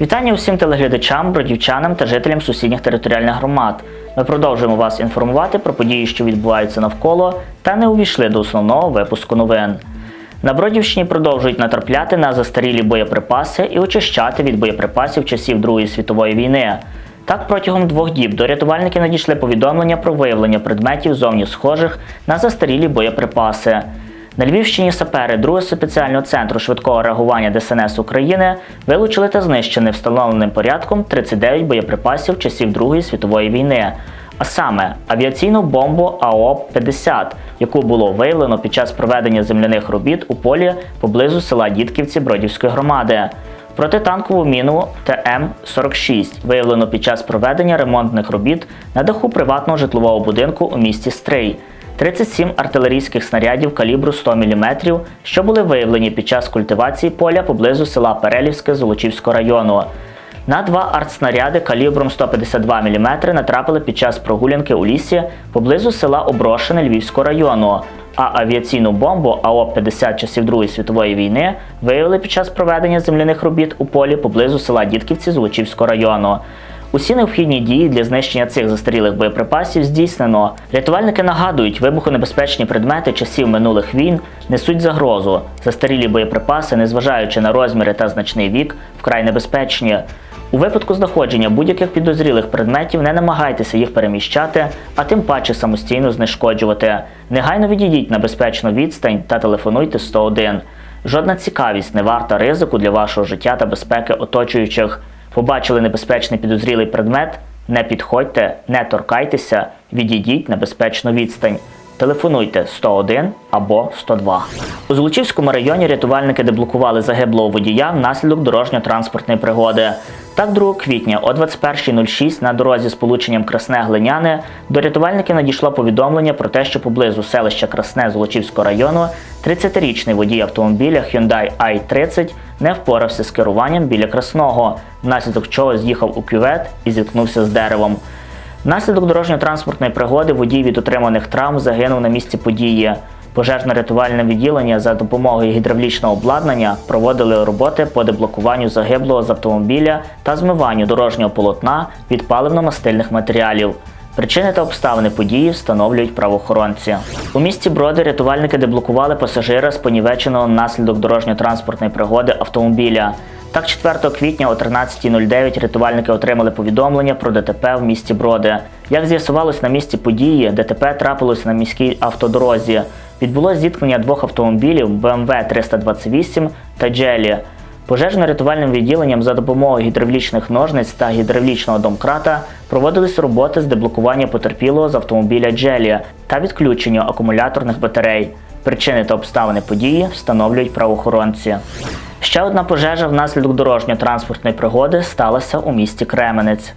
Вітання усім телеглядачам, бродівчанам та жителям сусідніх територіальних громад. Ми продовжуємо вас інформувати про події, що відбуваються навколо, та не увійшли до основного випуску новин. На Бродівщині продовжують натрапляти на застарілі боєприпаси і очищати від боєприпасів часів Другої світової війни. Так, протягом двох діб до рятувальників надійшли повідомлення про виявлення предметів зовні схожих на застарілі боєприпаси. На Львівщині сапери 2 спеціального центру швидкого реагування ДСНС України вилучили та знищені встановленим порядком 39 боєприпасів часів Другої світової війни, а саме авіаційну бомбу АОП-50, яку було виявлено під час проведення земляних робіт у полі поблизу села Дідківці Бродівської громади. Протитанкову міну ТМ-46 виявлено під час проведення ремонтних робіт на даху приватного житлового будинку у місті Стрий. 37 артилерійських снарядів калібру 100 мм, що були виявлені під час культивації поля поблизу села Перелівське Золочівського району. На два артснаряди калібром 152 мм натрапили під час прогулянки у лісі поблизу села Оброшене Львівського району. А авіаційну бомбу АОП-50 часів Другої світової війни виявили під час проведення земляних робіт у полі поблизу села Дідківці Золочівського району. Усі необхідні дії для знищення цих застарілих боєприпасів здійснено. Рятувальники нагадують, вибухонебезпечні предмети часів минулих війн несуть загрозу. Застарілі боєприпаси, незважаючи на розміри та значний вік, вкрай небезпечні. У випадку знаходження будь-яких підозрілих предметів не намагайтеся їх переміщати, а тим паче самостійно знешкоджувати. Негайно відійдіть на безпечну відстань та телефонуйте 101. Жодна цікавість не варта ризику для вашого життя та безпеки оточуючих. Побачили небезпечний підозрілий предмет? Не підходьте, не торкайтеся, відійдіть на безпечну відстань. Телефонуйте 101 або 102. У Золочівському районі рятувальники деблокували загиблого водія внаслідок дорожньо-транспортної пригоди. Так, 2 квітня о 21.06 на дорозі з полученням Красне Глиняне до рятувальників надійшло повідомлення про те, що поблизу селища Красне Золочівського району 30-річний водій автомобіля Hyundai i30 не впорався з керуванням біля Красного, внаслідок чого з'їхав у кювет і зіткнувся з деревом. Внаслідок дорожньо-транспортної пригоди водій від отриманих травм загинув на місці події. Пожежно-рятувальне відділення за допомогою гідравлічного обладнання проводили роботи по деблокуванню загиблого з автомобіля та змиванню дорожнього полотна від паливно-мастильних матеріалів. Причини та обставини події встановлюють правоохоронці. У місті Броди рятувальники деблокували пасажира з понівеченого внаслідок дорожньо-транспортної пригоди автомобіля. Так, 4 квітня о 13.09 рятувальники отримали повідомлення про ДТП в місті Броди. Як з'ясувалось на місці події, ДТП трапилось на міській автодорозі. Відбулось зіткнення двох автомобілів BMW 328 та Джелі. Пожежно-рятувальним відділенням за допомогою гідравлічних ножниць та гідравлічного домкрата проводились роботи з деблокування потерпілого з автомобіля Джелі та відключення акумуляторних батарей. Причини та обставини події встановлюють правоохоронці. Ще одна пожежа внаслідок дорожньо-транспортної пригоди сталася у місті Кременець.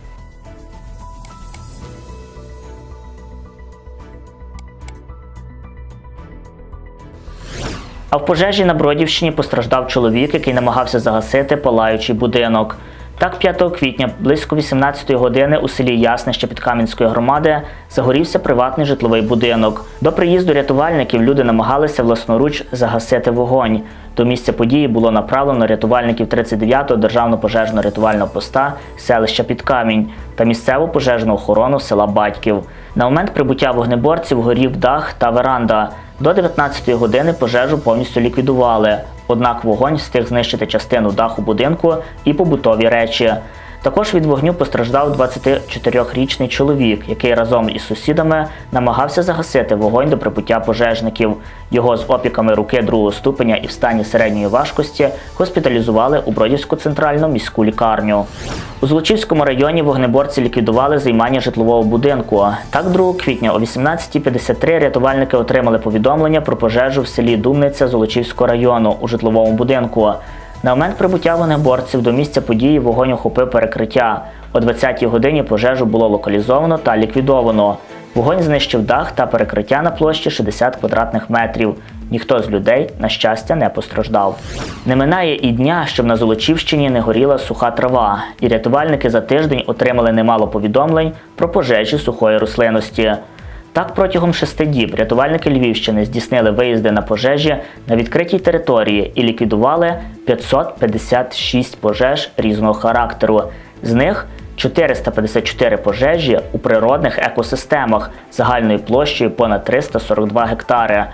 А в пожежі на Бродівщині постраждав чоловік, який намагався загасити палаючий будинок. Так, 5 квітня, близько 18 години у селі Яснище Підкам'янської громади загорівся приватний житловий будинок. До приїзду рятувальників люди намагалися власноруч загасити вогонь. До місця події було направлено рятувальників 39-го державного пожежно-рятувального поста селища Підкамінь та місцеву пожежну охорону села Батьків. На момент прибуття вогнеборців горів дах та веранда. До 19-ї години пожежу повністю ліквідували. Однак вогонь встиг знищити частину даху будинку і побутові речі. Також від вогню постраждав 24-річний чоловік, який разом із сусідами намагався загасити вогонь до прибуття пожежників. Його з опіками руки другого ступеня і в стані середньої важкості госпіталізували у Бродівську центральну міську лікарню. У Золочівському районі вогнеборці ліквідували займання житлового будинку. Так, 2 квітня о 18.53 рятувальники отримали повідомлення про пожежу в селі Думниця Золочівського району у житловому будинку. На момент прибуття вогнеборців до місця події вогонь охопив перекриття. О 20-й годині пожежу було локалізовано та ліквідовано. Вогонь знищив дах та перекриття на площі 60 квадратних метрів. Ніхто з людей, на щастя, не постраждав. Не минає і дня, щоб на Золочівщині не горіла суха трава, і рятувальники за тиждень отримали немало повідомлень про пожежі сухої рослинності. Так, протягом шести діб рятувальники Львівщини здійснили виїзди на пожежі на відкритій території і ліквідували 556 пожеж різного характеру. З них 454 пожежі у природних екосистемах загальною площею понад 342 гектари.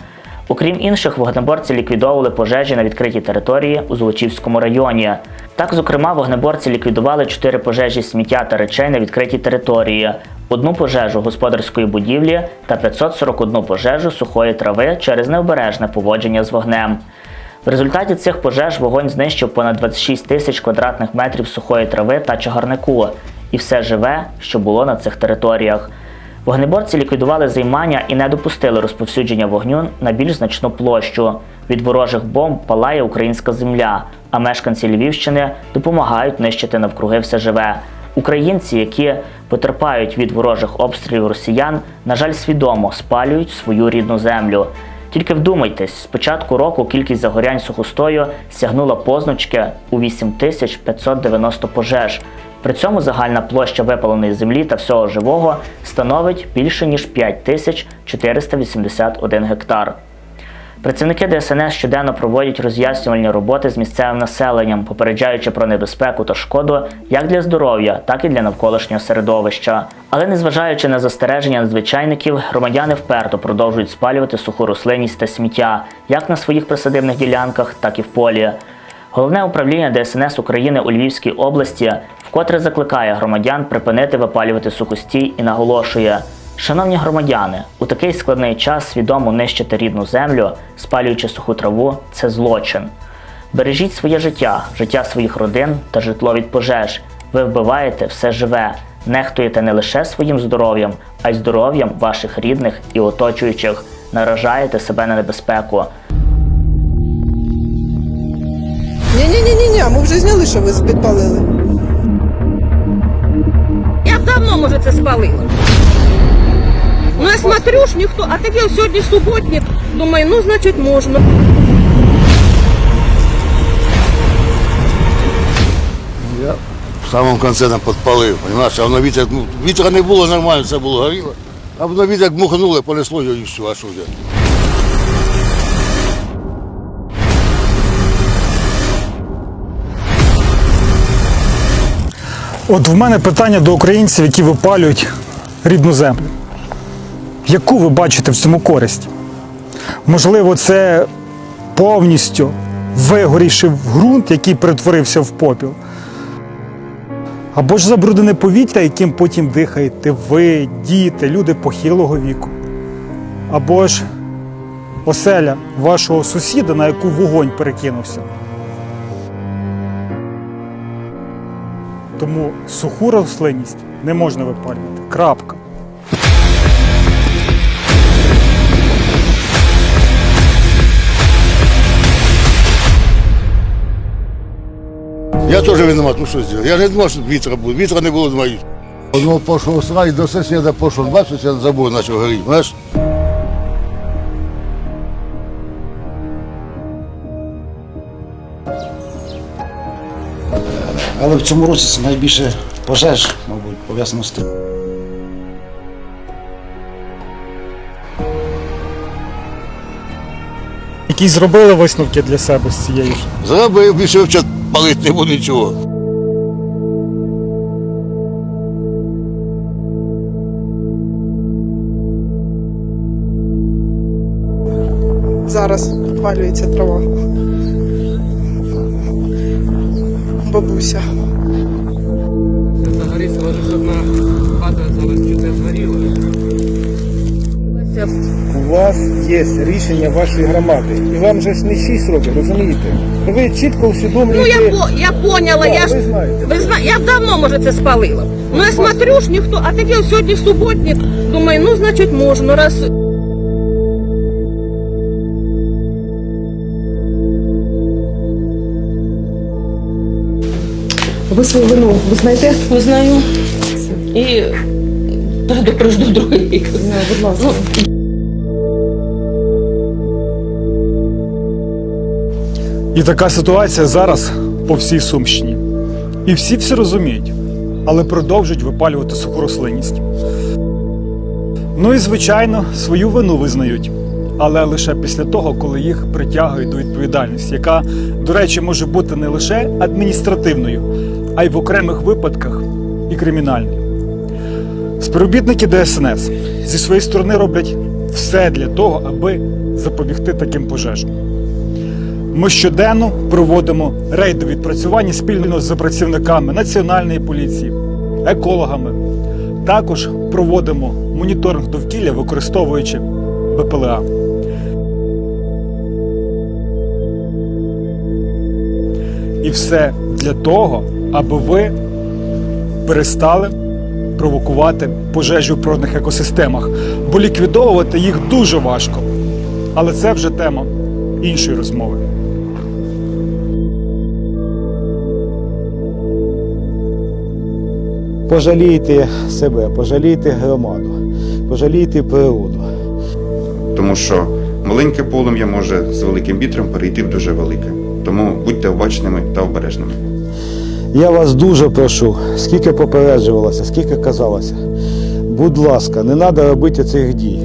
Окрім інших, вогнеборці ліквідовували пожежі на відкритій території у Золочівському районі. Так, зокрема, вогнеборці ліквідували 4 пожежі сміття та речей на відкритій території, одну пожежу господарської будівлі та 541 пожежу сухої трави через необережне поводження з вогнем. В результаті цих пожеж вогонь знищив понад 26 тисяч квадратних метрів сухої трави та чагарнику і все живе, що було на цих територіях. Вогнеборці ліквідували займання і не допустили розповсюдження вогню на більш значну площу. Від ворожих бомб палає українська земля, а мешканці Львівщини допомагають нищити навкруги все живе. Українці, які потерпають від ворожих обстрілів росіян, на жаль, свідомо спалюють свою рідну землю. Тільки вдумайтесь, з початку року кількість загорянь сухостою сягнула позначки у 8590 пожеж. При цьому загальна площа випаленої землі та всього живого становить більше ніж 5481 гектар. Працівники ДСНС щоденно проводять роз'яснювальні роботи з місцевим населенням, попереджаючи про небезпеку та шкоду як для здоров'я, так і для навколишнього середовища. Але незважаючи на застереження надзвичайників, громадяни вперто продовжують спалювати суху рослинність та сміття як на своїх присадибних ділянках, так і в полі. Головне управління ДСНС України у Львівській області вкотре закликає громадян припинити випалювати сухостій і наголошує. Шановні громадяни, у такий складний час свідомо нищити рідну землю, спалюючи суху траву, це злочин. Бережіть своє життя, життя своїх родин та житло від пожеж. Ви вбиваєте все живе, нехтуєте не лише своїм здоров'ям, а й здоров'ям ваших рідних і оточуючих, наражаєте себе на небезпеку. Ні-ні-ні, ми вже зняли, що ви підпалили. Я б давно, може, це спалила. Ж ніхто, а таке сьогодні суботник. Думаю, ну, значить, можна. Я в самому кінці нам підпалив, понимаєш, а воно вітер, ну, вітра не було, нормально, все було горіло. А воно вітер мухнуло, понесло його і все, а що вже. От в мене питання до українців, які випалюють рідну землю. Яку ви бачите в цьому користь? Можливо, це повністю вигорівши в ґрунт, який перетворився в попіл. Або ж забруднене повітря, яким потім дихаєте ви, діти, люди похилого віку. Або ж оселя вашого сусіда, на яку вогонь перекинувся. Тому суху рослинність не можна випалювати. Крапка. Я теж винуват, ну що зробити? Я не думав, що вітра буде, вітра не було думаю. Воно пішов срай, до сусіда пішов, бачиш, сусід забор почав горіти, знаєш? Але в цьому році це найбільше пожеж, мабуть, пов'язано з тим. Які зробили висновки для себе з цієї. Зробив, більше вчать палити не буду нічого. Зараз підпалюється трава. Бабуся. Загорится, вот одна хата залишиться згоріла. У вас є рішення вашої громади, і вам же ж не 6 років, розумієте? Ви чітко Ну, я, по, я поняла, Да, я ж... ви знаєте. Ви зна... Я давно, може, це спалила. Ну, я смотрю ж ніхто, а таке сьогодні суботник. Думаю, ну, значить, можна, раз... Ви свою вину визнаєте? Визнаю. І предупрежду других. Ну, будь ласка. І така ситуація зараз по всій Сумщині. І всі все розуміють, але продовжують випалювати суху рослинність. Ну і звичайно, свою вину визнають. Але лише після того, коли їх притягують до відповідальності, яка, до речі, може бути не лише адміністративною, а й в окремих випадках і кримінальною. Співробітники ДСНС зі своєї сторони роблять все для того, аби запобігти таким пожежам. Ми щоденно проводимо рейдові відпрацювання спільно з працівниками Національної поліції, екологами. Також проводимо моніторинг довкілля, використовуючи БПЛА. І все для того, аби ви перестали провокувати пожежі у природних екосистемах, бо ліквідовувати їх дуже важко. Але це вже тема іншої розмови. Пожалійте себе, пожалійте громаду, пожалійте природу. тому що маленьке полум'я може з великим вітром перейти в дуже велике. Тому будьте обачними та обережними. Я вас дуже прошу, скільки попереджувалося, скільки казалося. Будь ласка, не треба робити цих дій.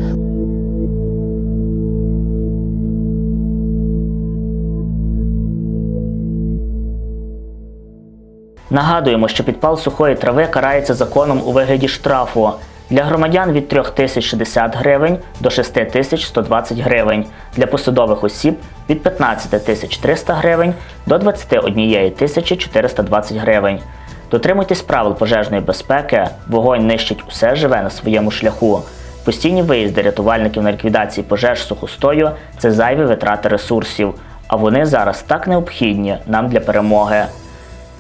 Нагадуємо, що підпал сухої трави карається законом у вигляді штрафу для громадян від 3060 гривень до 6120 гривень, для посадових осіб від 15300 гривень до 21420 гривень. Дотримуйтесь правил пожежної безпеки, вогонь нищить усе живе на своєму шляху. Постійні виїзди рятувальників на ліквідації пожеж сухостою це зайві витрати ресурсів, а вони зараз так необхідні нам для перемоги.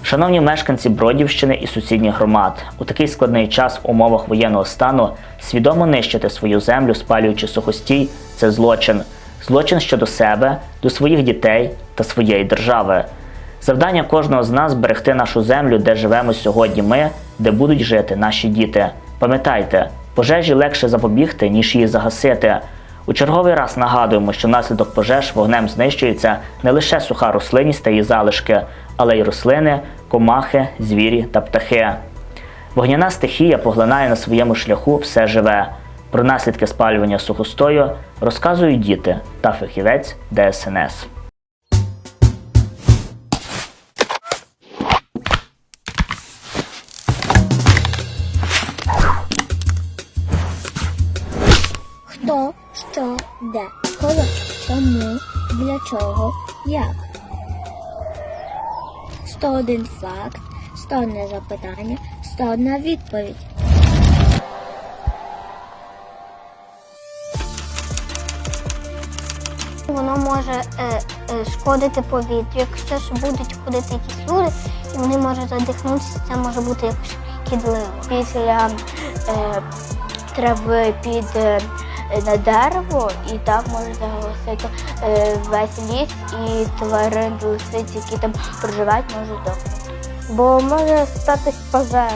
Шановні мешканці Бродівщини і сусідніх громад, у такий складний час в умовах воєнного стану свідомо нищити свою землю, спалюючи сухостій це злочин. Злочин щодо себе, до своїх дітей та своєї держави. Завдання кожного з нас берегти нашу землю, де живемо сьогодні ми, де будуть жити наші діти. Пам'ятайте, пожежі легше запобігти, ніж її загасити. У черговий раз нагадуємо, що внаслідок пожеж вогнем знищується не лише суха рослинність та її залишки, але й рослини, комахи, звірі та птахи. Вогняна стихія поглинає на своєму шляху все живе. Про наслідки спалювання сухостою розказують діти та фахівець ДСНС. Хто, що, де, коли, кому, для чого, як. 101 факт, 101 запитання, 101 відповідь. Воно може е, е, шкодити повітрю, якщо ж будуть ходити якісь люди, і вони можуть задихнутися, це може бути якось шкідливо. Після е, трави під е, на дерево, і там може заголосити весь ліс, і тварин лисиць, які там проживають, можуть здохнути. Бо може статись пожежа.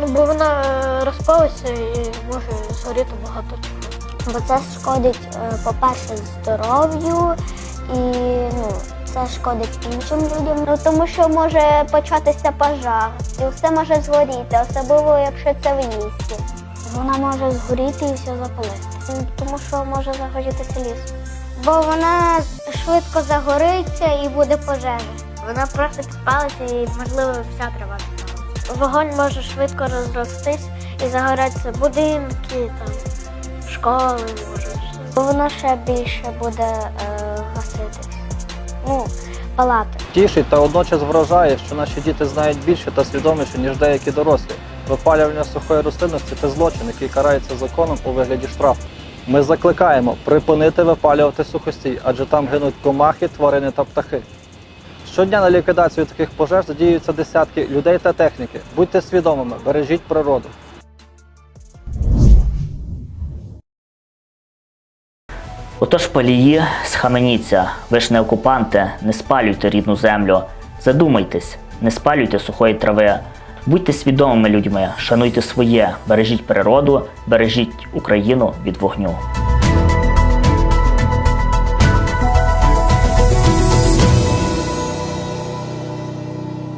Ну, бо вона розпалиться і може згоріти багато чого. Бо це шкодить, е, по-перше, здоров'ю і ну, це шкодить іншим людям. Ну тому що може початися пожар, і все може згоріти, особливо якщо це в лісі. Вона може згоріти і все запалити. Тому що може загорітися ліс. Бо вона швидко загориться і буде пожежа. Вона просто підпалиться і, можливо, вся трава. Вогонь може швидко розростись і загорятися будинки, там, школи можуть. Бо воно ще більше буде е, гаситись. Ну, палати. Тішить та водночас вражає, що наші діти знають більше та свідоміше, ніж деякі дорослі. Випалювання сухої рослинності це злочин, який карається законом у вигляді штрафу. Ми закликаємо припинити випалювати сухостій, адже там гинуть комахи, тварини та птахи. Щодня на ліквідацію таких пожеж задіюються десятки людей та техніки. Будьте свідомими, бережіть природу. Отож, палії, схаменіться, ви ж не окупанти, не спалюйте рідну землю. Задумайтесь, не спалюйте сухої трави. Будьте свідомими людьми, шануйте своє, бережіть природу, бережіть Україну від вогню.